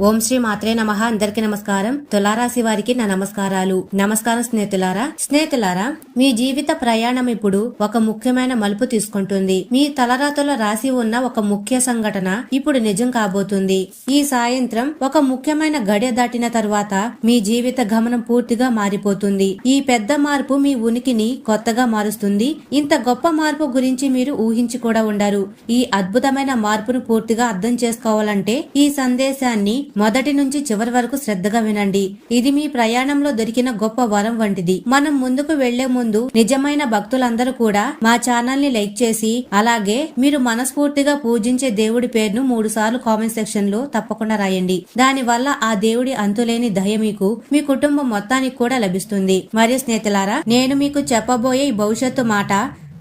ఓం శ్రీ మాత్రే నమ. అందరికి నమస్కారం. తులారాశి వారికి నా నమస్కారాలు. నమస్కారం స్నేహితులారా. స్నేహితులారా మీ జీవిత ప్రయాణం ఇప్పుడు ఒక ముఖ్యమైన మలుపు తీసుకుంటుంది. మీ తలరాతలో రాసి ఉన్న ఒక ముఖ్య సంఘటన ఇప్పుడు నిజం కాబోతుంది. ఈ సాయంత్రం ఒక ముఖ్యమైన గడియ దాటిన తర్వాత మీ జీవిత గమనం పూర్తిగా మారిపోతుంది. ఈ పెద్ద మార్పు మీ ఉనికిని కొత్తగా మారుస్తుంది. ఇంత గొప్ప మార్పు గురించి మీరు ఊహించి కూడా ఉండరు. ఈ అద్భుతమైన మార్పును పూర్తిగా అర్థం చేసుకోవాలంటే ఈ సందేశాన్ని మొదటి నుంచి చివరి వరకు శ్రద్ధగా వినండి. ఇది మీ ప్రయాణంలో దొరికిన గొప్ప వరం వంటిది. మనం ముందుకు వెళ్ళే ముందు నిజమైన భక్తులందరూ కూడా మా ఛానల్ని లైక్ చేసి అలాగే మీరు మనస్ఫూర్తిగా పూజించే దేవుడి పేరును మూడు సార్లు కామెంట్ సెక్షన్లో తప్పకుండా రాయండి. దాని వల్ల ఆ దేవుడి అంతులేని దయ మీకు మీ కుటుంబం మొత్తానికి కూడా లభిస్తుంది. మరియు స్నేహితులారా నేను మీకు చెప్పబోయే భవిష్యత్తు మాట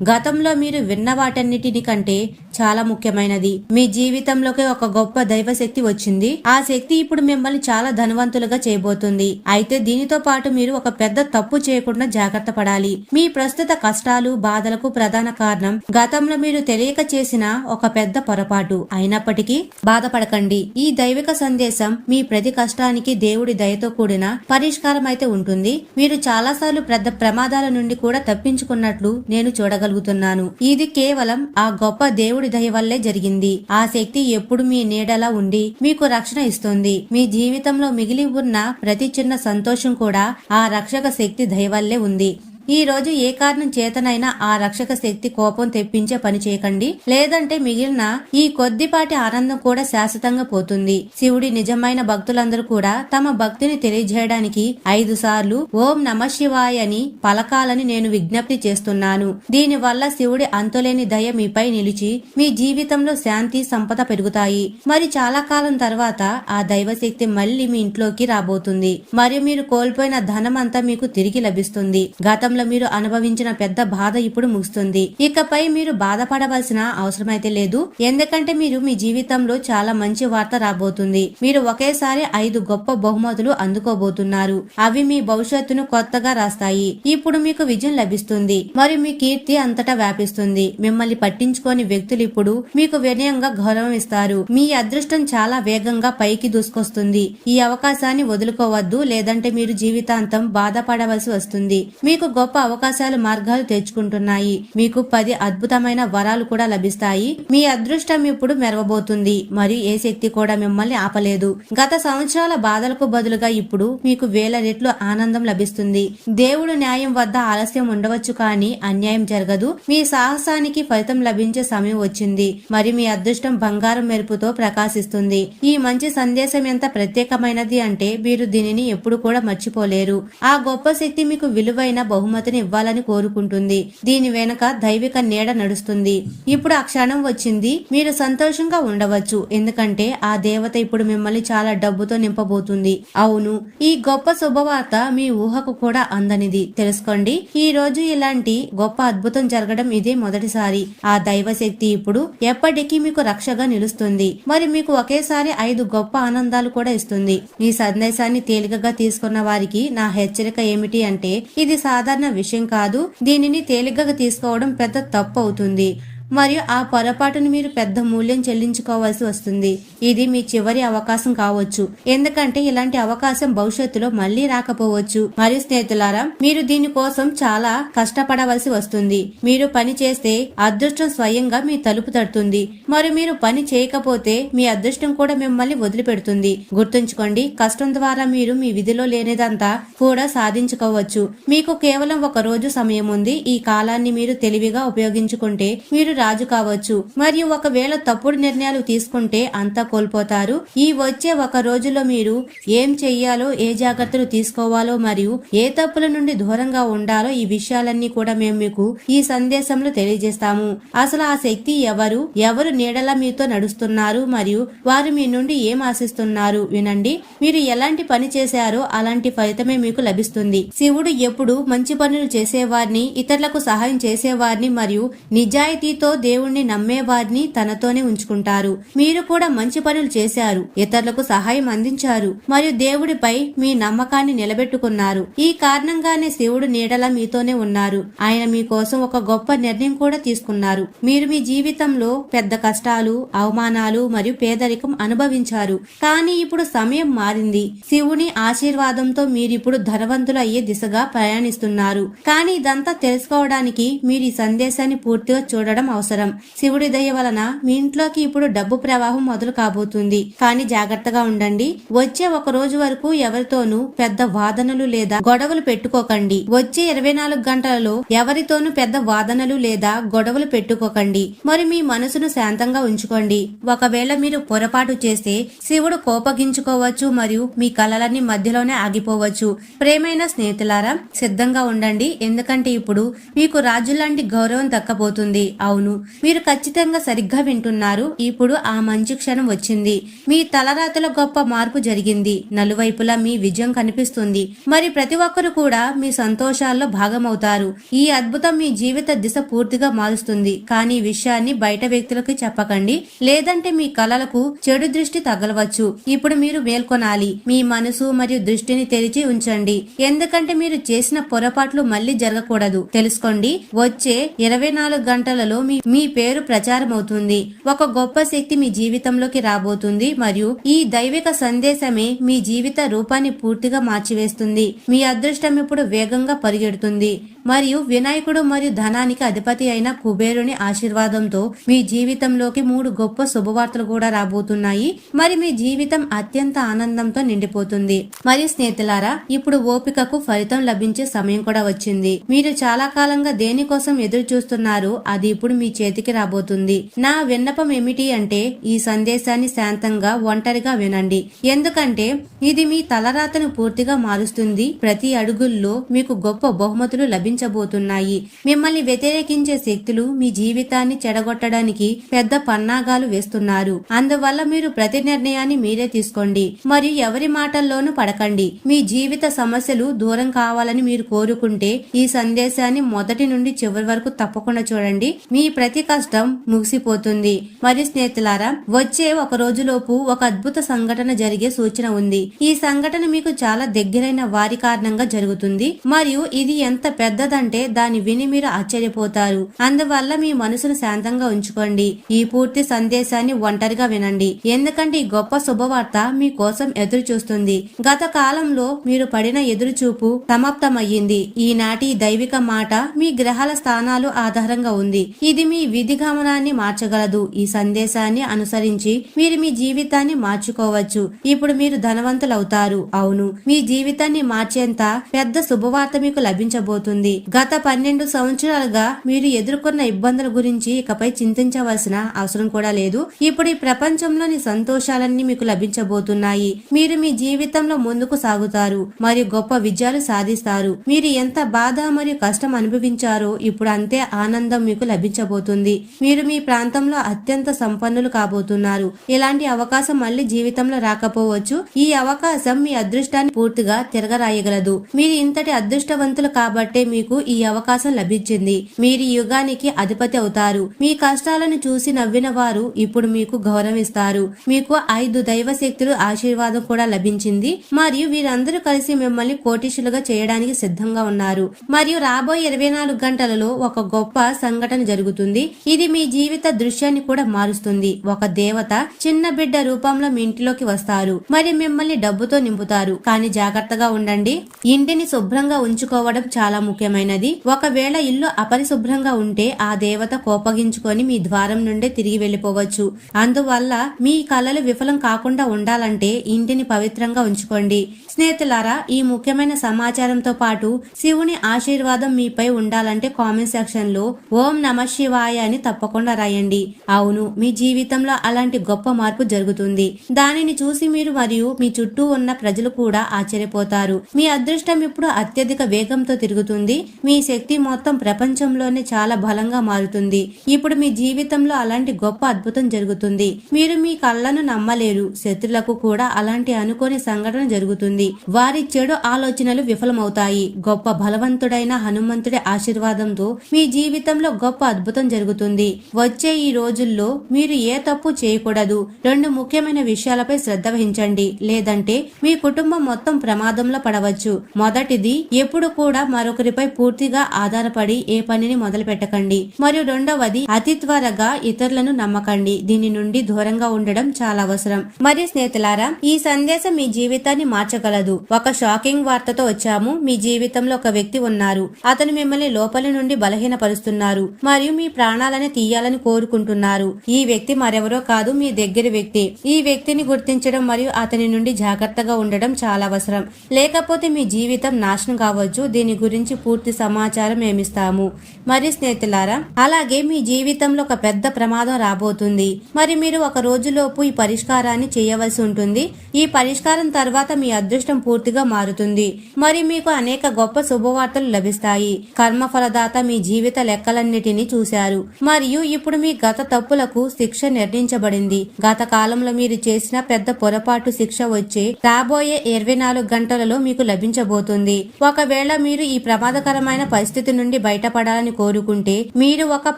గతంలో మీరు విన్న వాటన్నిటిని కంటే చాలా ముఖ్యమైనది. మీ జీవితంలోకి ఒక గొప్ప దైవ శక్తి వచ్చింది. ఆ శక్తి ఇప్పుడు మిమ్మల్ని చాలా ధనవంతులుగా చేయబోతుంది. అయితే దీనితో పాటు మీరు ఒక పెద్ద తప్పు చేయకుండా జాగ్రత్త పడాలి. మీ ప్రస్తుత కష్టాలు బాధలకు ప్రధాన కారణం గతంలో మీరు తెలియక చేసిన ఒక పెద్ద పొరపాటు. అయినప్పటికీ బాధపడకండి. ఈ దైవిక సందేశం మీ ప్రతి కష్టానికి దేవుడి దయతో కూడిన పరిష్కారం అయితే ఉంటుంది. మీరు చాలాసార్లు పెద్ద ప్రమాదాల నుండి కూడా తప్పించుకున్నట్లు నేను చూడగలను. చూడగలుగుతున్నాను ఇది కేవలం ఆ గొప్ప దేవుడి దయ వల్లే జరిగింది. ఆ శక్తి ఎప్పుడు మీ నీడలా ఉండి మీకు రక్షణ ఇస్తుంది. మీ జీవితంలో మిగిలి ఉన్న ప్రతి చిన్న సంతోషం కూడా ఆ రక్షక శక్తి దయ వల్లే ఉంది. ఈ రోజు ఏ కారణం చేతనైనా ఆ రక్షక శక్తి కోపం తెప్పించే పని చేయకండి. లేదంటే మిగిలిన ఈ కొద్దిపాటి ఆనందం కూడా శాశ్వతంగా పోతుంది. శివుడి నిజమైన భక్తులందరూ కూడా తమ భక్తిని తెలియజేయడానికి ఐదు సార్లు ఓం నమ శివాయ అని పలకాలని నేను విజ్ఞప్తి చేస్తున్నాను. దీని వల్ల శివుడి అంతులేని దయ మీపై నిలిచి మీ జీవితంలో శాంతి సంపద పెరుగుతాయి. మరి చాలా కాలం తర్వాత ఆ దైవశక్తి మళ్ళీ మీ ఇంట్లోకి రాబోతుంది. మరియు మీరు కోల్పోయిన ధనం అంతా మీకు తిరిగి లభిస్తుంది. జీవితంలో మీరు అనుభవించిన పెద్ద బాధ ఇప్పుడు ముగుస్తుంది. ఇకపై మీరు బాధపడవలసిన అవసరమైతే లేదు. ఎందుకంటే మీరు మీ జీవితంలో చాలా మంచి వార్త రాబోతుంది. మీరు ఒకేసారి ఐదు గొప్ప బహుమతులు అందుకోబోతున్నారు. అవి మీ భవిష్యత్తును కొత్తగా రాస్తాయి. ఇప్పుడు మీకు విజయం లభిస్తుంది. మరియు మీ కీర్తి అంతటా వ్యాపిస్తుంది. మిమ్మల్ని పట్టించుకోని వ్యక్తులు ఇప్పుడు మీకు వినయంగా గౌరవం ఇస్తారు. మీ అదృష్టం చాలా వేగంగా పైకి దూసుకొస్తుంది. ఈ అవకాశాన్ని వదులుకోవద్దు. లేదంటే మీరు జీవితాంతం బాధపడవలసి వస్తుంది. మీకు గొప్ప అవకాశాలు మార్గాలు తెచ్చుకుంటున్నాయి. మీకు పది అద్భుతమైన వరాలు కూడా లభిస్తాయి. మీ అదృష్టం ఇప్పుడు మెరవబోతుంది. మరియు ఏ శక్తి కూడా మిమ్మల్ని ఆపలేదు. గత సంవత్సరాల బాధలకు బదులుగా ఇప్పుడు మీకు వేల రెట్లు ఆనందం లభిస్తుంది. దేవుడు న్యాయం వద్ద ఆలస్యం ఉండవచ్చు కానీ అన్యాయం జరగదు. మీ సాహసానికి ఫలితం లభించే సమయం వచ్చింది. మరి మీ అదృష్టం బంగారం మెరుపుతో ప్రకాశిస్తుంది. ఈ మంచి సందేశం ఎంత ప్రత్యేకమైనది అంటే మీరు దీనిని ఎప్పుడు కూడా మర్చిపోలేరు. ఆ గొప్ప శక్తి మీకు విలువైన బహుమతిని ఇవ్వాలని కోరుకుంటుంది. దీని వెనుక దైవిక నీడ నడుస్తుంది. ఇప్పుడు ఆ క్షణం వచ్చింది. మీరు సంతోషంగా ఉండవచ్చు. ఎందుకంటే ఆ దేవత ఇప్పుడు మిమ్మల్ని చాలా డబ్బుతో నింపబోతుంది. అవును ఈ గొప్ప శుభవార్త మీ ఊహకు కూడా అందనిది. తెలుసుకోండి ఈ రోజు ఇలాంటి గొప్ప అద్భుతం జరగడం ఇదే మొదటిసారి. ఆ దైవ శక్తి ఇప్పుడు ఎప్పటికీ మీకు రక్షగా నిలుస్తుంది. మరి మీకు ఒకేసారి ఐదు గొప్ప ఆనందాలు కూడా ఇస్తుంది. ఈ సందేశాన్ని తేలికగా తీసుకున్న వారికి నా హెచ్చరిక ఏమిటి అంటే ఇది సాధారణ విషయం కాదు. దీనిని తేలికగా తీసుకోవడం పెద్ద తప్పు అవుతుంది. మరియు ఆ పొరపాటును మీరు పెద్ద మూల్యం చెల్లించుకోవాల్సి వస్తుంది. ఇది మీ చివరి అవకాశం కావచ్చు. ఎందుకంటే ఇలాంటి అవకాశం భవిష్యత్తులో మళ్ళీ రాకపోవచ్చు. మరియు స్నేహితులారా మీరు దీనికోసం చాలా కష్టపడవలసి వస్తుంది. మీరు పని చేస్తే అదృష్టం స్వయంగా మీ తలుపు తడుతుంది. మరియు మీరు పని చేయకపోతే మీ అదృష్టం కూడా మిమ్మల్ని వదిలిపెడుతుంది. గుర్తుంచుకోండి కష్టం ద్వారా మీరు మీ విధిలో లేనిదంతా కూడా సాధించుకోవచ్చు. మీకు కేవలం ఒక రోజు సమయం ఉంది. ఈ కాలాన్ని మీరు తెలివిగా ఉపయోగించుకుంటే మీరు రాజు కావచ్చు. మరియు ఒకవేళ తప్పుడు నిర్ణయాలు తీసుకుంటే అంతా కోల్పోతారు. ఈ వచ్చే ఒక రోజులో మీరు ఏం చెయ్యాలో ఏ జాగ్రత్తలు తీసుకోవాలో మరియు ఏ తప్పుల నుండి దూరంగా ఉండాలో ఈ విషయాలన్నీ కూడా మేము మీకు ఈ సందేశంలో తెలియజేస్తాము. అసలు ఆ శక్తి ఎవరు? ఎవరు నీడలా మీతో నడుస్తున్నారు? మరియు వారు మీ నుండి ఏం ఆశిస్తున్నారు? వినండి. మీరు ఎలాంటి పని చేశారో అలాంటి ఫలితమే మీకు లభిస్తుంది. శివుడు ఎప్పుడు మంచి పనులు చేసేవారిని ఇతరులకు సహాయం చేసేవారిని మరియు నిజాయితీతో మీతో దేవుణ్ణి నమ్మేవారిని తనతోనే ఉంచుకుంటారు. మీరు కూడా మంచి పనులు చేశారు. ఇతరులకు సహాయం అందించారు. మరియు దేవుడిపై మీ నమ్మకాన్ని నిలబెట్టుకున్నారు. ఈ కారణంగానే శివుడు నీడలా మీతోనే ఉన్నారు. ఆయన మీకోసం ఒక గొప్ప నిర్ణయం కూడా తీసుకున్నారు. మీరు మీ జీవితంలో పెద్ద కష్టాలు అవమానాలు మరియు పేదరికం అనుభవించారు. కానీ ఇప్పుడు సమయం మారింది. శివుని ఆశీర్వాదంతో మీరిప్పుడు ధనవంతులు అయ్యే దిశగా ప్రయాణిస్తున్నారు. కానీ ఇదంతా తెలుసుకోవడానికి మీరు ఈ సందేశాన్ని పూర్తిగా చూడడం అవసరం. శివుడి దయ వలన మీ ఇంట్లోకి ఇప్పుడు డబ్బు ప్రవాహం మొదలు కాబోతుంది. కానీ జాగ్రత్తగా ఉండండి. వచ్చే ఒక రోజు వరకు ఎవరితోనూ పెద్ద వాదనలు లేదా గొడవలు పెట్టుకోకండి. వచ్చే ఇరవై నాలుగు గంటలలో ఎవరితోనూ పెద్ద వాదనలు లేదా గొడవలు పెట్టుకోకండి. మరి మీ మనసును శాంతంగా ఉంచుకోండి. ఒకవేళ మీరు పొరపాటు చేస్తే శివుడు కోపగించుకోవచ్చు మరియు మీ కలలన్నీ మధ్యలోనే ఆగిపోవచ్చు. ప్రేమైన స్నేహితులారా సిద్ధంగా ఉండండి. ఎందుకంటే ఇప్పుడు మీకు రాజు లాంటి గౌరవం తక్కపోతుంది అవును. మీరు ఖచ్చితంగా సరిగ్గా వింటున్నారు. ఇప్పుడు ఆ మంచి క్షణం వచ్చింది. మీ తలరాతల గొప్ప మార్పు జరిగింది. నలువైపులా మీ విజయం కనిపిస్తుంది. మరి ప్రతి ఒక్కరు కూడా మీ సంతోషాల్లో భాగమవుతారు. ఈ అద్భుతం మీ జీవిత దిశ పూర్తిగా మారుస్తుంది. కానీ విషయాన్ని బయట వ్యక్తులకు చెప్పకండి. లేదంటే మీ కలలకు చెడు దృష్టి తగలవచ్చు. ఇప్పుడు మీరు మేల్కొనాలి. మీ మనసు మరియు దృష్టిని తెరిచి ఉంచండి. ఎందుకంటే మీరు చేసిన పొరపాట్లు మళ్ళీ జరగకూడదు. తెలుసుకోండి. వచ్చే ఇరవై నాలుగు గంటలలో మీ మీ పేరు ప్రచారం అవుతుంది ఒక గొప్ప శక్తి మీ జీవితంలోకి రాబోతుంది మరియు ఈ దైవిక సందేశమే మీ జీవిత రూపాన్ని పూర్తిగా మార్చివేస్తుంది. మీ అదృష్టం ఇప్పుడు వేగంగా పరిగెడుతుంది. మరియు వినాయకుడు మరియు ధనానికి అధిపతి అయిన కుబేరుని ఆశీర్వాదంతో మీ జీవితంలోకి మూడు గొప్ప శుభవార్తలు కూడా రాబోతున్నాయి. మరి మీ జీవితం అత్యంత ఆనందంతో నిండిపోతుంది. మరియు స్నేహితులారా ఇప్పుడు ఓపికకు ఫలితం లభించే సమయం కూడా వచ్చింది. మీరు చాలా కాలంగా దేనికోసం ఎదురు చూస్తున్నారు? అది ఇప్పుడు మీ చేతికి రాబోతుంది. నా విన్నపం ఏమిటి అంటే ఈ సందేశాన్ని శాంతంగా ఒంటరిగా వినండి. ఎందుకంటే ఇది మీ తలరాతను పూర్తిగా మారుస్తుంది. ప్రతి అడుగుల్లో మీకు గొప్ప బహుమతులు లభించబోతున్నాయి మిమ్మల్ని వ్యతిరేకించే శక్తులు మీ జీవితాన్ని చెడగొట్టడానికి పెద్ద పన్నాగాలు వేస్తున్నారు. అందువల్ల మీరు ప్రతి నిర్ణయాన్ని మీరే తీసుకోండి. మరియు ఎవరి మాటల్లోనూ పడకండి. మీ జీవిత సమస్యలు దూరం కావాలని మీరు కోరుకుంటే ఈ సందేశాన్ని మొదటి నుండి చివరి వరకు తప్పకుండా చూడండి. మీ ప్రతి కష్టం ముగిసిపోతుంది. మరియు స్నేహితులారా వచ్చే ఒక రోజులోపు ఒక అద్భుత సంఘటన జరిగే సూచన ఉంది. ఈ సంఘటన మీకు చాలా దగ్గరైన వారి కారణంగా జరుగుతుంది. మరియు ఇది ఎంత పెద్ద పెద్దదంటే దాన్ని విని మీరు ఆశ్చర్యపోతారు. అందువల్ల మీ మనసును శాంతంగా ఉంచుకోండి. ఈ పూర్తి సందేశాన్ని ఒంటరిగా వినండి. ఎందుకంటే ఈ గొప్ప శుభవార్త మీ కోసం ఎదురు చూస్తుంది. గత కాలంలో మీరు పడిన ఎదురు చూపు సమాప్తమయ్యింది. ఈనాటి దైవిక మాట మీ గ్రహాల స్థానాలు ఆధారంగా ఉంది. ఇది మీ విధి గమనాన్ని మార్చగలదు. ఈ సందేశాన్ని అనుసరించి మీరు మీ జీవితాన్ని మార్చుకోవచ్చు. ఇప్పుడు మీరు ధనవంతులవుతారు. అవును మీ జీవితాన్ని మార్చేంత పెద్ద శుభవార్త మీకు లభించబోతుంది. గత పన్నెండు సంవత్సరాలుగా మీరు ఎదుర్కొన్న ఇబ్బందుల గురించి ఇకపై చింతించవలసిన అవసరం కూడా లేదు. ఇప్పుడు ఈ ప్రపంచంలోని సంతోషాలన్నీ మీకు లభించబోతున్నాయి. మీరు మీ జీవితంలో ముందుకు సాగుతారు. మరియు గొప్ప విజయాలు సాధిస్తారు. మీరు ఎంత బాధ మరియు కష్టం అనుభవించారో ఇప్పుడు అంతే ఆనందం మీకు లభించబోతుంది. మీరు మీ ప్రాంతంలో అత్యంత సంపన్నులు కాబోతున్నారు. ఇలాంటి అవకాశం మళ్ళీ జీవితంలో రాకపోవచ్చు. ఈ అవకాశం మీ అదృష్టాన్ని పూర్తిగా తిరగరాయగలదు. మీరు ఇంతటి అదృష్టవంతులు కాబట్టే మీకు ఈ అవకాశం లభించింది. మీరు యుగానికి అధిపతి అవుతారు. మీ కష్టాలను చూసి నవ్విన వారు ఇప్పుడు మీకు గౌరవిస్తారు. మీకు ఐదు దైవ శక్తులు ఆశీర్వాదం కూడా లభించింది. మరియు వీరందరూ కలిసి మిమ్మల్ని కోటీశులుగా చేయడానికి సిద్ధంగా ఉన్నారు. మరియు రాబోయే ఇరవై నాలుగు గంటలలో ఒక గొప్ప సంఘటన జరుగుతుంది. ఇది మీ జీవిత దృశ్యాన్ని కూడా మారుస్తుంది. ఒక దేవత చిన్న బిడ్డ రూపంలో మీ ఇంటిలోకి వస్తారు. మరి మిమ్మల్ని డబ్బుతో నింపుతారు. కానీ జాగ్రత్తగా ఉండండి. ఇంటిని శుభ్రంగా ఉంచుకోవడం చాలా ముఖ్యం. ముఖ్యమైనది ఒకవేళ ఇల్లు అపరిశుభ్రంగా ఉంటే ఆ దేవత కోపగించుకొని మీ ద్వారం నుండే తిరిగి వెళ్ళిపోవచ్చు. అందువల్ల మీ కళలు విఫలం కాకుండా ఉండాలంటే ఇంటిని పవిత్రంగా ఉంచుకోండి. స్నేహితులారా ఈ ముఖ్యమైన సమాచారంతో పాటు శివుని ఆశీర్వాదం మీపై ఉండాలంటే కామెంట్ సెక్షన్లో ఓం నమ శివాయ అని తప్పకుండా రాయండి. అవును మీ జీవితంలో అలాంటి గొప్ప మార్పు జరుగుతుంది. దానిని చూసి మీరు మరియు మీ చుట్టూ ఉన్న ప్రజలు కూడా ఆశ్చర్యపోతారు. మీ అదృష్టం ఇప్పుడు అత్యధిక వేగంతో తిరుగుతుంది. మీ శక్తి మొత్తం ప్రపంచంలోనే చాలా బలంగా మారుతుంది. ఇప్పుడు మీ జీవితంలో అలాంటి గొప్ప అద్భుతం జరుగుతుంది. మీరు మీ కళ్ళను నమ్మలేరు. శత్రులకు కూడా అలాంటి అనుకోని సంఘటన జరుగుతుంది. వారి చెడు ఆలోచనలు విఫలమవుతాయి. గొప్ప బలవంతుడైన హనుమంతుడి ఆశీర్వాదంతో మీ జీవితంలో గొప్ప అద్భుతం జరుగుతుంది. వచ్చే ఈ రోజుల్లో మీరు ఏ తప్పు చేయకూడదు. రెండు ముఖ్యమైన విషయాలపై శ్రద్ధ వహించండి. లేదంటే మీ కుటుంబం మొత్తం ప్రమాదంలో పడవచ్చు. మొదటిది ఎప్పుడు కూడా మరొకరిపై పూర్తిగా ఆధారపడి ఏ పనిని మొదలు పెట్టకండి. మరియు రెండవది అతి త్వరగా ఇతరులను నమ్మకండి. దీని నుండి దూరంగా ఉండడం చాలా అవసరం. మరి స్నేహితులారా ఈ సందేశం మీ జీవితాన్ని మార్చగలదు. ఒక షాకింగ్ వార్తతో వచ్చాము. మీ జీవితంలో ఒక వ్యక్తి ఉన్నారు. అతను మిమ్మల్ని లోపలి నుండి బలహీనపరుస్తున్నారు. మరియు మీ ప్రాణాలని తీయాలని కోరుకుంటున్నారు. ఈ వ్యక్తి మరెవరో కాదు మీ దగ్గర వ్యక్తి. ఈ వ్యక్తిని గుర్తించడం మరియు అతని నుండి జాగ్రత్తగా ఉండడం చాలా అవసరం. లేకపోతే మీ జీవితం నాశనం కావచ్చు. దీని గురించి పూర్తి సమాచారం మేమిస్తాము. మరి స్నేహితులారా అలాగే మీ జీవితంలో ఒక పెద్ద ప్రమాదం రాబోతుంది. మరి మీరు ఒక రోజులోపు ఈ పరిష్కారాన్ని చేయవలసి ఉంటుంది. ఈ పరిష్కారం తర్వాత మీ అదృష్టం పూర్తిగా మారుతుంది. మరి మీకు అనేక గొప్ప శుభవార్తలు లభిస్తాయి. కర్మ ఫలదాత మీ జీవిత లెక్కలన్నిటినీ చూశారు. మరియు ఇప్పుడు మీ గత తప్పులకు శిక్ష నిర్ణయించబడింది. గత కాలంలో మీరు చేసిన పెద్ద పొరపాటు శిక్ష వచ్చి రాబోయే ఇరవై నాలుగు గంటలలో మీకు లభించబోతుంది. ఒకవేళ మీరు ఈ ప్రమాదకరమైన పరిస్థితి నుండి బయటపడాలని కోరుకుంటే మీరు ఒక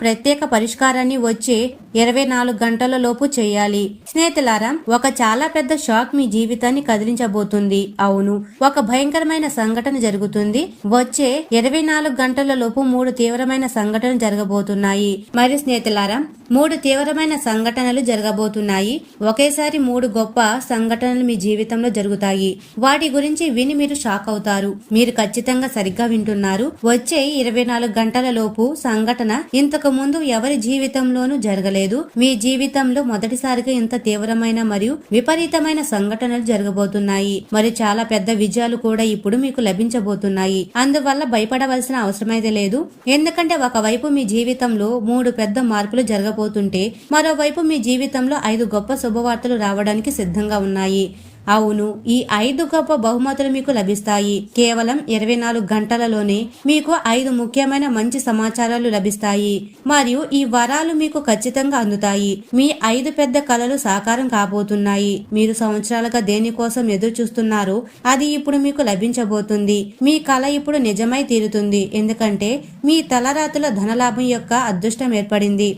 ప్రత్యేక పరిష్కారాన్ని వచ్చే ఇరవై నాలుగు గంటల లోపు చేయాలి. స్నేహితులారా ఒక చాలా పెద్ద షాక్ మీ జీవితాన్ని కదిలించబోతుంది. అవును ఒక భయంకరమైన సంఘటన జరుగుతుంది. వచ్చే ఇరవై నాలుగు గంటల లోపు మూడు తీవ్రమైన సంఘటనలు జరగబోతున్నాయి. మరి స్నేహితులారా మూడు తీవ్రమైన సంఘటనలు జరగబోతున్నాయి. ఒకేసారి మూడు గొప్ప సంఘటనలు మీ జీవితంలో జరుగుతాయి. వాటి గురించి విని మీరు షాక్ అవుతారు. మీరు ఖచ్చితంగా సరిగ్గా వింటున్నారు. వచ్చే ఇరవై నాలుగు గంటల లోపు సంఘటన ఇంతకు ముందు ఎవరి జీవితంలోనూ జరగలేదు. మీ జీవితంలో మొదటిసారిగా ఇంత తీవ్రమైన మరియు విపరీతమైన సంఘటనలు జరగబోతున్నాయి. మరి చాలా పెద్ద విజయాలు కూడా ఇప్పుడు మీకు లభించబోతున్నాయి. అందువల్ల భయపడవలసిన అవసరమైతే లేదు. ఎందుకంటే ఒకవైపు మీ జీవితంలో మూడు పెద్ద మార్పులు జరగబోతుంటే మరోవైపు మీ జీవితంలో ఐదు గొప్ప శుభవార్తలు రావడానికి సిద్ధంగా ఉన్నాయి. అవును ఈ ఐదు గొప్ప బహుమతులు మీకు లభిస్తాయి. కేవలం ఇరవై నాలుగు గంటలలోనే మీకు ఐదు ముఖ్యమైన మంచి సమాచారాలు లభిస్తాయి. మరియు ఈ వరాలు మీకు ఖచ్చితంగా అందుతాయి. మీ ఐదు పెద్ద కళలు సాకారం కాబోతున్నాయి. మీరు సంవత్సరాలుగా దేనికోసం ఎదురు చూస్తున్నారో అది ఇప్పుడు మీకు లభించబోతుంది. మీ కళ ఇప్పుడు నిజమై తీరుతుంది. ఎందుకంటే మీ తలరాతుల ధనలాభం యొక్క అదృష్టం ఏర్పడింది.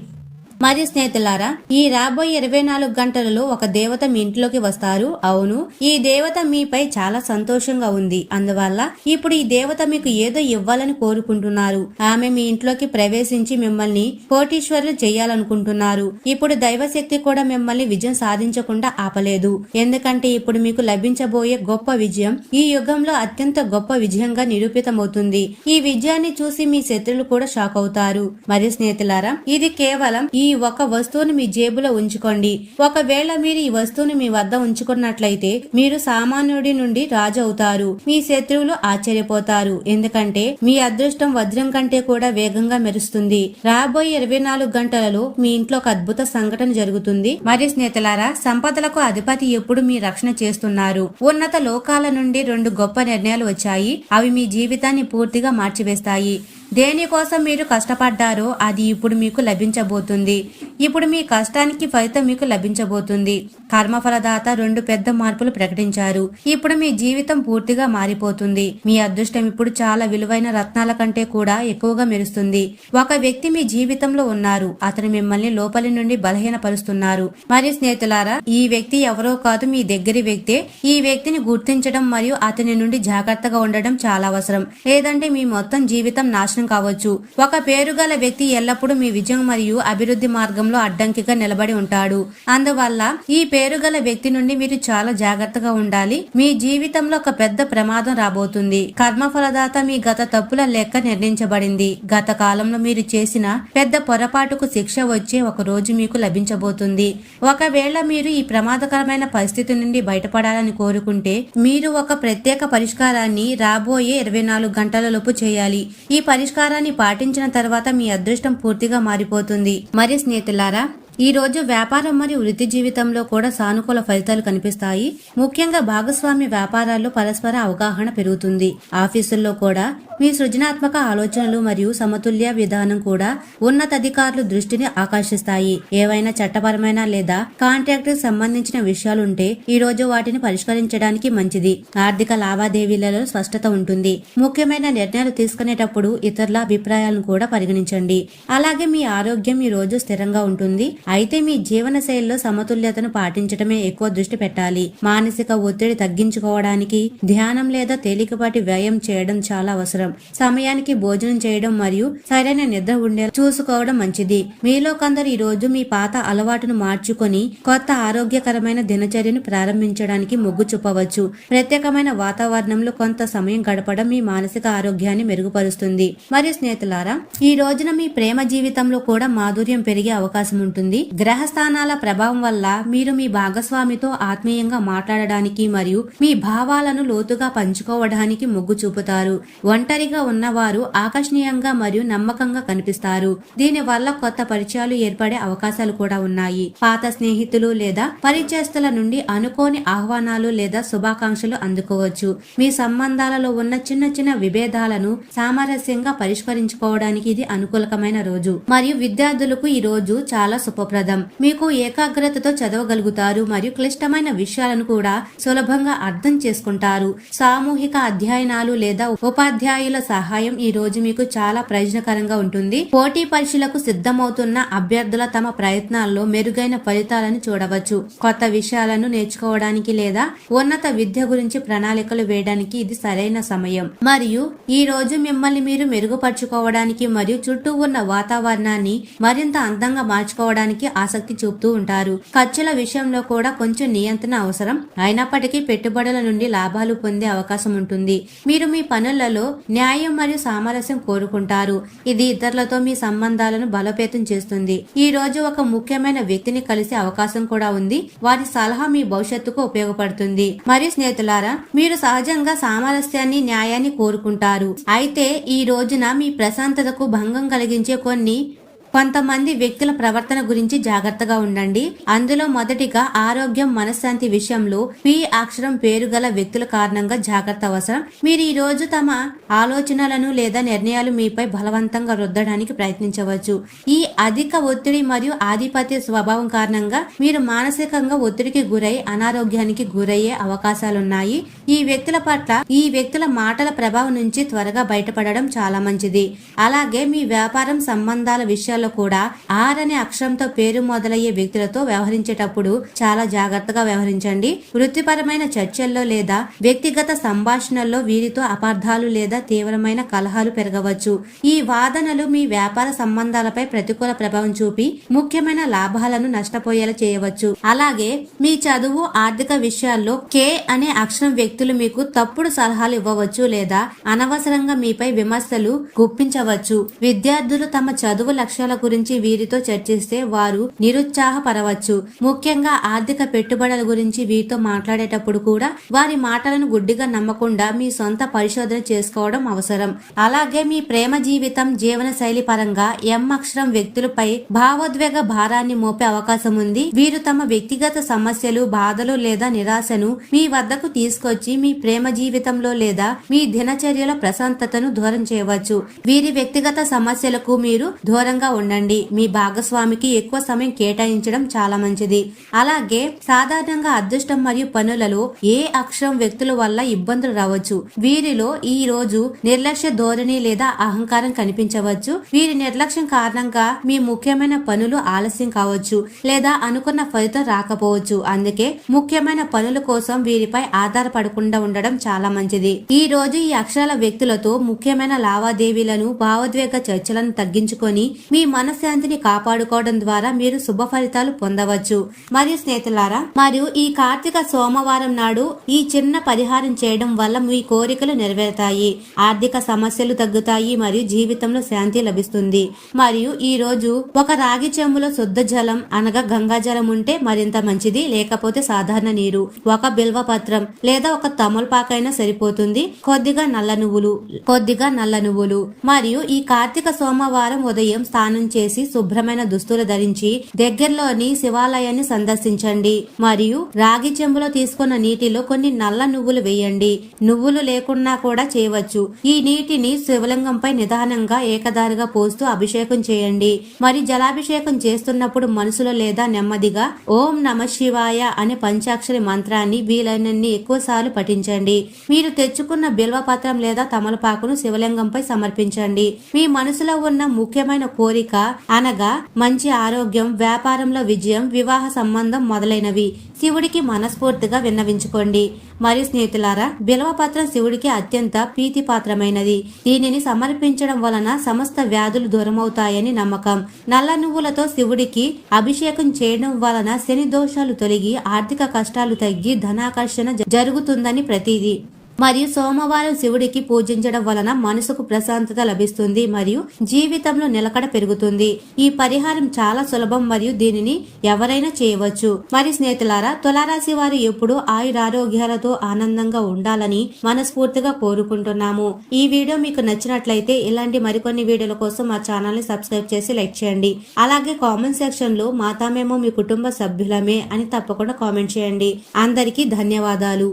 మరి స్నేహితులారా ఈ రాబోయే ఇరవై నాలుగు గంటలలో ఒక దేవత మీ ఇంట్లోకి వస్తారు. అవును ఈ దేవత మీపై చాలా సంతోషంగా ఉంది. అందువల్ల ఇప్పుడు ఈ దేవత మీకు ఏదో ఇవ్వాలని కోరుకుంటున్నారు. ఆమె మీ ఇంట్లోకి ప్రవేశించి మిమ్మల్ని కోటీశ్వరులు చేయాలనుకుంటున్నారు. ఇప్పుడు దైవశక్తి కూడా మిమ్మల్ని విజయం సాధించకుండా ఆపలేదు. ఎందుకంటే ఇప్పుడు మీకు లభించబోయే గొప్ప విజయం ఈ యుగంలో అత్యంత గొప్ప విజయంగా నిరూపితమవుతుంది. ఈ విజయాన్ని చూసి మీ శత్రులు కూడా షాక్ అవుతారు. మరి స్నేహితులారా ఇది కేవలం ఈ ఒక వస్తువును మీ జేబులో ఉంచుకోండి. ఒకవేళ మీరు ఈ వస్తువును మీ వద్ద ఉంచుకున్నట్లయితే మీరు సామాన్యుడి నుండి రాజు అవుతారు. మీ శత్రువులు ఆశ్చర్యపోతారు. ఎందుకంటే మీ అదృష్టం వజ్రం కంటే కూడా వేగంగా మెరుస్తుంది. రాబోయే ఇరవై నాలుగు గంటలలో మీ ఇంట్లో ఒక అద్భుత సంఘటన జరుగుతుంది. మరియు స్నేహితులారా సంపదలకు అధిపతి ఎప్పుడు మీ రక్షణ చేస్తున్నారు? ఉన్నత లోకాల నుండి రెండు గొప్ప నిర్ణయాలు వచ్చాయి. అవి మీ జీవితాన్ని పూర్తిగా మార్చివేస్తాయి. దేనికోసం మీరు కష్టపడ్డారో అది ఇప్పుడు మీకు లభించబోతుంది. ఇప్పుడు మీ కష్టానికి ఫలితం మీకు లభించబోతుంది. కర్మఫలదాత రెండు పెద్ద మార్పులు ప్రకటించారు. ఇప్పుడు మీ జీవితం పూర్తిగా మారిపోతుంది. మీ అదృష్టం ఇప్పుడు చాలా విలువైన రత్నాల కంటే కూడా ఎక్కువగా మెరుస్తుంది. ఒక వ్యక్తి మీ జీవితంలో ఉన్నారు. అతను మిమ్మల్ని లోపలి నుండి బలహీనపరుస్తున్నారు. మరియు స్నేహితులారా ఈ వ్యక్తి ఎవరో కాదు మీ దగ్గరి వ్యక్తే. ఈ వ్యక్తిని గుర్తించడం మరియు అతని నుండి జాగ్రత్తగా ఉండడం చాలా అవసరం. లేదంటే మీ మొత్తం జీవితం నాశనం కావచ్చు. ఒక పేరుగల వ్యక్తి ఎల్లప్పుడూ మీ విజయం మరియు అభివృద్ధి మార్గంలో అడ్డంకిగా నిలబడి ఉంటాడు. అందువల్ల ఈ పేరుగల వ్యక్తి నుండి మీరు చాలా జాగ్రత్తగా ఉండాలి. మీ జీవితంలో ఒక పెద్ద ప్రమాదం రాబోతుంది. కర్మఫలదాత మీ గత తప్పుల లెక్క నిర్ణయించబడింది. గత కాలంలో మీరు చేసిన పెద్ద పొరపాటుకు శిక్ష వచ్చే ఒక రోజు మీకు లభించబోతుంది. ఒకవేళ మీరు ఈ ప్రమాదకరమైన పరిస్థితి నుండి బయటపడాలని కోరుకుంటే మీరు ఒక ప్రత్యేక పరిష్కారాన్ని రాబోయే ఇరవై నాలుగు గంటలలోపు చేయాలి. ఈ పరిష్కారాన్ని పాటించిన తర్వాత మీ అదృష్టం పూర్తిగా మారిపోతుంది. మరి స్నేహితులారా ఈ రోజు వ్యాపారం మరియు వృత్తి జీవితంలో కూడా సానుకూల ఫలితాలు కనిపిస్తాయి. ముఖ్యంగా భాగస్వామి వ్యాపారాల్లో పరస్పర అవగాహన పెరుగుతుంది. ఆఫీసుల్లో కూడా మీ సృజనాత్మక ఆలోచనలు మరియు సమతుల్య విధానం కూడా ఉన్నతాధికారుల దృష్టిని ఆకర్షిస్తాయి. ఏవైనా చట్టపరమైన లేదా కాంట్రాక్ట్ సంబంధించిన విషయాలుంటే ఈ రోజు వాటిని పరిష్కరించడానికి మంచిది. ఆర్థిక లావాదేవీలలో స్పష్టత ఉంటుంది. ముఖ్యమైన నిర్ణయాలు తీసుకునేటప్పుడు ఇతరుల అభిప్రాయాలను కూడా పరిగణించండి. అలాగే మీ ఆరోగ్యం ఈ రోజు స్థిరంగా ఉంటుంది. అయితే మీ జీవన శైలిలో సమతుల్యతను పాటించడమే ఎక్కువ దృష్టి పెట్టాలి. మానసిక ఒత్తిడి తగ్గించుకోవడానికి ధ్యానం లేదా తేలికపాటి వ్యాయామం చేయడం చాలా అవసరం. సమయానికి భోజనం చేయడం మరియు సరైన నిద్ర ఉండేలా చూసుకోవడం మంచిది. మీలో కొందరు ఈ రోజు మీ పాత అలవాటును మార్చుకొని కొత్త ఆరోగ్యకరమైన దినచర్యను ప్రారంభించడానికి మొగ్గు చూపవచ్చు. ప్రత్యేకమైన వాతావరణంలో కొంత సమయం గడపడం మీ మానసిక ఆరోగ్యాన్ని మెరుగుపరుస్తుంది. మరియు స్నేహితులారా ఈ రోజున మీ ప్రేమ జీవితంలో కూడా మాధుర్యం పెరిగే అవకాశం ఉంటుంది. ఉంటుంది గ్రహస్థానాల ప్రభావం వల్ల మీరు మీ భాగస్వామితో ఆత్మీయంగా మాట్లాడడానికి మరియు మీ భావాలను లోతుగా పంచుకోవడానికి మొగ్గు చూపుతారు. ఒంటరిగా ఉన్నవారు ఆకర్షణీయంగా మరియు నమ్మకంగా కనిపిస్తారు. దీని వల్ల కొత్త పరిచయాలు ఏర్పడే అవకాశాలు కూడా ఉన్నాయి. పాత స్నేహితులు లేదా పరిచయస్తుల నుండి అనుకోని ఆహ్వానాలు లేదా శుభాకాంక్షలు అందుకోవచ్చు. మీ సంబంధాలలో ఉన్న చిన్న చిన్న విభేదాలను సామరస్యంగా పరిష్కరించుకోవడానికి ఇది అనుకూలకమైన రోజు. మరియు విద్యార్థులకు ఈ రోజు చాలా ఉపయోగప్రదం మీకు ఏకాగ్రతతో చదవగలుగుతారు మరియు క్లిష్టమైన విషయాలను కూడా సులభంగా అర్థం చేసుకుంటారు. సామూహిక అధ్యయనాలు లేదా ఉపాధ్యాయుల సహాయం ఈ రోజు మీకు చాలా ప్రయోజనకరంగా ఉంటుంది. పోటీ పరీక్షలకు సిద్ధమవుతున్న అభ్యర్థుల తమ ప్రయత్నాల్లో మెరుగైన ఫలితాలను చూడవచ్చు. కొత్త విషయాలను నేర్చుకోవడానికి లేదా ఉన్నత విద్య గురించి ప్రణాళికలు వేయడానికి ఇది సరైన సమయం. మరియు ఈ రోజు మిమ్మల్ని మీరు మెరుగుపరుచుకోవడానికి మరియు చుట్టూ ఉన్న వాతావరణాన్ని మరింత అందంగా మార్చుకోవడానికి ఆసక్తి చూపుతూ ఉంటారు. ఖర్చుల విషయంలో కూడా కొంచెం నియంత్రణ అవసరం. అయినప్పటికీ పెట్టుబడుల నుండి లాభాలు పొందే అవకాశం ఉంటుంది. మీరు మీ పనులలో న్యాయం మరియు సామరస్యం కోరుకుంటారు. ఇది ఇతరులతో మీ సంబంధాలను బలోపేతం చేస్తుంది. ఈ రోజు ఒక ముఖ్యమైన వ్యక్తిని కలిసే అవకాశం కూడా ఉంది. వారి సలహా మీ భవిష్యత్తుకు ఉపయోగపడుతుంది. మరియు స్నేహితులారా మీరు సహజంగా సామరస్యాన్ని న్యాయాన్ని కోరుకుంటారు. అయితే ఈ రోజున మీ ప్రశాంతతకు భంగం కలిగించే కొన్ని కొంతమంది వ్యక్తుల ప్రవర్తన గురించి జాగ్రత్తగా ఉండండి. అందులో మొదటిగా ఆరోగ్యం మనశ్శాంతి విషయంలో పి అక్షరం పేరు గల వ్యక్తుల కారణంగా జాగ్రత్త అవసరం. మీరు ఈ రోజు తమ ఆలోచనలను లేదా నిర్ణయాలు మీపై బలవంతంగా రుద్దడానికి ప్రయత్నించవచ్చు. ఈ అధిక ఒత్తిడి మరియు ఆధిపత్య స్వభావం కారణంగా మీరు మానసికంగా ఒత్తిడికి గురై అనారోగ్యానికి గురయ్యే అవకాశాలున్నాయి. ఈ వ్యక్తుల పట్ల ఈ వ్యక్తుల మాటల ప్రభావం నుంచి త్వరగా బయటపడడం చాలా మంచిది. అలాగే మీ వ్యాపారం సంబంధాల విషయాల్లో కూడా ఆర్ అనే అక్షరంతో పేరు మొదలయ్యే వ్యక్తులతో వ్యవహరించేటప్పుడు చాలా జాగ్రత్తగా వ్యవహరించండి. వృత్తిపరమైన చర్చల్లో లేదా వ్యక్తిగత సంభాషణల్లో వీరితో అపార్థాలు లేదా తీవ్రమైన కలహాలు పెరగవచ్చు. ఈ వాదనలు మీ వ్యాపార సంబంధాలపై ప్రతికూల ప్రభావం చూపి ముఖ్యమైన లాభాలను నష్టపోయేలా చేయవచ్చు. అలాగే మీ చదువు ఆర్థిక విషయాల్లో కే అనే అక్షరం వ్యక్తులు మీకు తప్పుడు సలహాలు ఇవ్వవచ్చు లేదా అనవసరంగా మీపై విమర్శలు గుప్పించవచ్చు. విద్యార్థులు తమ చదువు లక్ష్యాల గురించి వీరితో చర్చిస్తే వారు నిరుత్సాహపరవచ్చు ముఖ్యంగా ఆర్థిక పెట్టుబడుల గురించి వీరితో మాట్లాడేటప్పుడు కూడా వారి మాటలను గుడ్డిగా నమ్మకుండా మీ సొంత పరిశోధన చేసుకోవడం అవసరం. అలాగే మీ ప్రేమ జీవితం జీవన శైలి పరంగా ఎం అక్షరం వ్యక్తులపై భావోద్వేగ భారాన్ని మోపే అవకాశం ఉంది. వీరు తమ వ్యక్తిగత సమస్యలు బాధలు లేదా నిరాశను మీ వద్దకు తీసుకొచ్చి మీ ప్రేమ జీవితంలో లేదా మీ దినచర్యల ప్రశాంతతను దూరం చేయవచ్చు. వీరి వ్యక్తిగత సమస్యలకు మీరు దూరంగా ఉండండి. మీ భాగస్వామికి ఎక్కువ సమయం కేటాయించడం చాలా మంచిది. అలాగే సాధారణంగా అదృష్టం మరియు పనులలో ఏ అక్షరం వ్యక్తుల వల్ల ఇబ్బందులు రావచ్చు? వీరిలో ఈ రోజు నిర్లక్ష్య ధోరణి లేదా అహంకారం కనిపించవచ్చు. వీరి నిర్లక్ష్యం కారణంగా మీ ముఖ్యమైన పనులు ఆలస్యం కావచ్చు లేదా అనుకున్న ఫలితం రాకపోవచ్చు. అందుకే ముఖ్యమైన పనుల కోసం వీరిపై ఆధారపడకుండా ఉండడం చాలా మంచిది. ఈ రోజు ఈ అక్షరాల వ్యక్తులతో ముఖ్యమైన లావాదేవీలను భావోద్వేగ చర్చలను తగ్గించుకొని మీ మనశ్శాంతిని కాపాడుకోవడం ద్వారా మీరు శుభ ఫలితాలు పొందవచ్చు. మరియు స్నేహితులారా మరియు ఈ కార్తీక సోమవారం నాడు ఈ చిన్న పరిహారం చేయడం వల్ల మీ కోరికలు నెరవేరుతాయి. ఆర్థిక సమస్యలు తగ్గుతాయి మరియు జీవితంలో శాంతి లభిస్తుంది. మరియు ఈ రోజు ఒక రాగి చెంబులో శుద్ధ జలం అనగా గంగా జలం ఉంటే మరింత మంచిది లేకపోతే సాధారణ నీరు. ఒక బిల్వ పత్రం లేదా ఒక తమలపాకైనా సరిపోతుంది. కొద్దిగా నల్ల నువ్వులు కొద్దిగా నల్ల నువ్వులు. మరియు ఈ కార్తీక సోమవారం ఉదయం స్నానం స్నానం చేసి శుభ్రమైన దుస్తులు ధరించి దగ్గరలోని శివాలయాన్ని సందర్శించండి. మరియు రాగి చెంబులో తీసుకున్న నీటిలో కొన్ని నల్ల నువ్వులు వేయండి. నువ్వులు లేకున్నా కూడా చేయవచ్చు. ఈ నీటిని శివలింగంపై నిదానంగా ఏకదారిగా పోస్తూ అభిషేకం చేయండి. మరి జలాభిషేకం చేస్తున్నప్పుడు మనసులో లేదా నెమ్మదిగా ఓం నమ శివాయ అనే పంచాక్షరి మంత్రాన్ని వీలైనన్ని ఎక్కువసార్లు పఠించండి. మీరు తెచ్చుకున్న బిల్వపత్రం లేదా తమలపాకును శివలింగంపై సమర్పించండి. మీ మనసులో ఉన్న ముఖ్యమైన కోరిక అనగా మంచి ఆరోగ్యం వ్యాపారంలో విజయం వివాహ సంబంధం మొదలైనవి. శివుడికి మనస్ఫూర్తిగా విన్నవించుకోండి. మరియు స్నేహితులారా బిల్వపత్రం శివుడికి అత్యంత ప్రీతిపాత్రమైనది. దీనిని సమర్పించడం వలన సమస్త వ్యాధులు దూరమవుతాయని నమ్మకం. నల్ల నువ్వులతో శివుడికి అభిషేకం చేయడం వలన శని దోషాలు తొలగి ఆర్థిక కష్టాలు తగ్గి ధనాకర్షణ జరుగుతుందని ప్రతీది. మరియు సోమవారం శివుడికి పూజించడం వలన మనసుకు ప్రశాంతత లభిస్తుంది మరియు జీవితంలో నిలకడ పెరుగుతుంది. ఈ పరిహారం చాలా సులభం మరియు దీనిని ఎవరైనా చేయవచ్చు. మరి స్నేహితులారా తులారాశి వారు ఎప్పుడు ఆయురారోగ్యాలతో ఆనందంగా ఉండాలని మనస్ఫూర్తిగా కోరుకుంటున్నాము. ఈ వీడియో మీకు నచ్చినట్లయితే ఇలాంటి మరికొన్ని వీడియోల కోసం మా ఛానల్ని సబ్స్క్రైబ్ చేసి లైక్ చేయండి. అలాగే కామెంట్ సెక్షన్లో మాతామేమో మీ కుటుంబ సభ్యులమే అని తప్పకుండా కామెంట్ చేయండి. అందరికీ ధన్యవాదాలు.